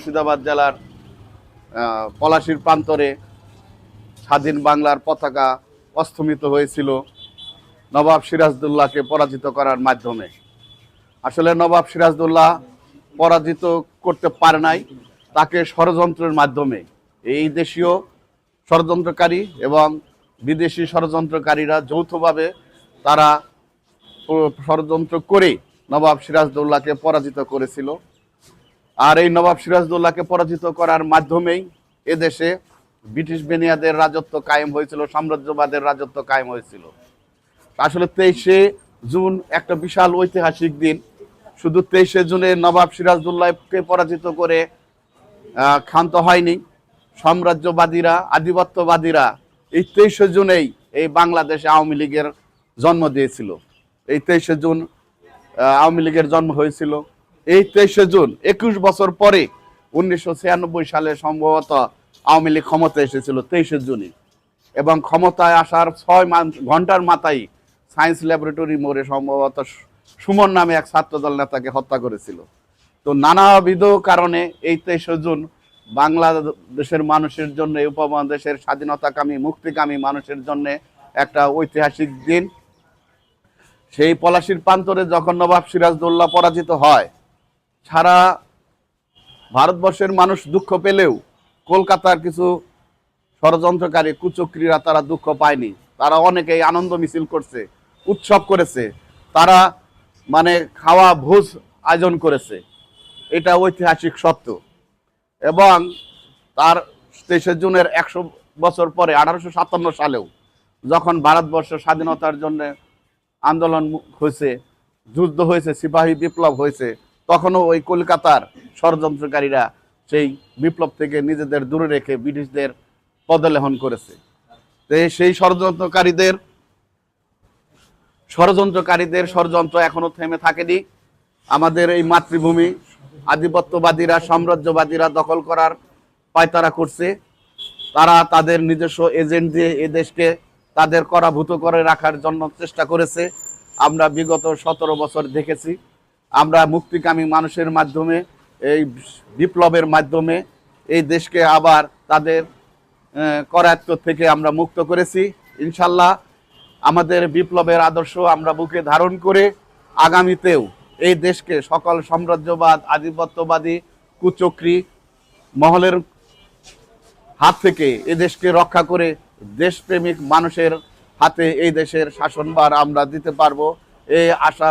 মুর্শিদাবাদ জেলার পলাশির প্রান্তরে স্বাধীন বাংলার পতাকা অস্তমিত হয়েছিল নবাব সিরাজদুল্লাহকে পরাজিত করার মাধ্যমে। আসলে নবাব সিরাজদুল্লাহ পরাজিত করতে পারে নাই, তাকে ষড়যন্ত্রের মাধ্যমে। এই দেশীয় ষড়যন্ত্রকারী এবং বিদেশি ষড়যন্ত্রকারীরা যৌথভাবে তারা ষড়যন্ত্র করে নবাব সিরাজদৌল্লাহকে পরাজিত করেছিল। আর এই নবাব সিরাজদৌল্লাহকে পরাজিত করার মাধ্যমেই এদেশে ব্রিটিশ বেনিয়াদের রাজত্ব কায়েম হয়েছিল, সাম্রাজ্যবাদের রাজত্ব কায়েম হয়েছিল। আসলে তেইশে জুন একটা বিশাল ঐতিহাসিক দিন। শুধু তেইশে জুনে নবাব সিরাজদৌল্লাহকে পরাজিত করে ক্ষান্ত হয়নি। সাম্রাজ্যবাদীরা, আধিপত্যবাদীরা এই তেইশে জুনেই এই বাংলাদেশে আওয়ামী লীগের জন্ম দিয়েছিল। এই তেইশে জুন আওয়ামী লীগের জন্ম হয়েছিল। এই তেইশে জুন, একুশ বছর পরে উনিশশো ছিয়ানব্বই সালে সম্ভবত আওয়ামী লীগ ক্ষমতায় এসেছিল তেইশে জুনে। এবং ক্ষমতায় আসার ছয় ঘণ্টার মাথায় সায়েন্স ল্যাবরেটরি মোড়ে সম্ভবত সুমন নামে এক ছাত্রদল নেতাকে হত্যা করেছিল। তো নানাবিধ কারণে এই তেইশে জুন বাংলাদেশের মানুষের জন্য উপমহাদেশের স্বাধীনতাকামী, মুক্তিকামী মানুষের জন্য একটা ঐতিহাসিক দিন। সেই পলাশির প্রান্তরে যখন নবাব সিরাজদৌল্লাহ পরাজিত হয় সারা ভারতবর্ষের মানুষ দুঃখ পেলেও কলকাতার কিছু ষড়যন্ত্রকারী কুচক্রীরা তারা দুঃখ পায়নি। তারা অনেকেই আনন্দ মিছিল করছে, উৎসব করেছে, তারা মানে খাওয়া ভোজ আয়োজন করেছে। এটা ঐতিহাসিক সত্য। এবং তার তেইশে জুনের একশো বছর পরে, আঠারোশো সাতান্ন সালেও যখন ভারতবর্ষ স্বাধীনতার জন্য আন্দোলন হয়েছে, যুদ্ধ হয়েছে, সিপাহী বিপ্লব হয়েছে তখনও ওই কলকাতার ষড়যন্ত্রকারীরা সেই বিপ্লব থেকে নিজেদের দূরে রেখে ব্রিটিশদের পদলেহন করেছে। সেই ষড়যন্ত্রকারীদের ষড়যন্ত্রকারীদের ষড়যন্ত্র এখনও থেমে থাকেনি। আমাদের এই মাতৃভূমি আধিপত্যবাদীরা, সাম্রাজ্যবাদীরা দখল করার পায়তারা করছে। তারা তাদের নিজস্ব এজেন্ট দিয়ে এ দেশকে তাদের করাভূত করে রাখার জন্য চেষ্টা করেছে। আমরা বিগত সতেরো বছর দেখেছি। আমরা মুক্তিকামী মানুষের মাধ্যমে, এই বিপ্লবের মাধ্যমে এই দেশকে আবার তাদের করায়ত্ত থেকে আমরা মুক্ত করেছি। ইনশাল্লাহ আমাদের বিপ্লবের আদর্শ আমরা বুকে ধারণ করে আগামীতেও এই দেশকে সকল সাম্রাজ্যবাদ, আধিপত্যবাদী কুচক্রী মহলের হাত থেকে এ দেশকে রক্ষা করে দেশপ্রেমিক মানুষের হাতে এই দেশের শাসনভার আমরা দিতে পারব। এই আশা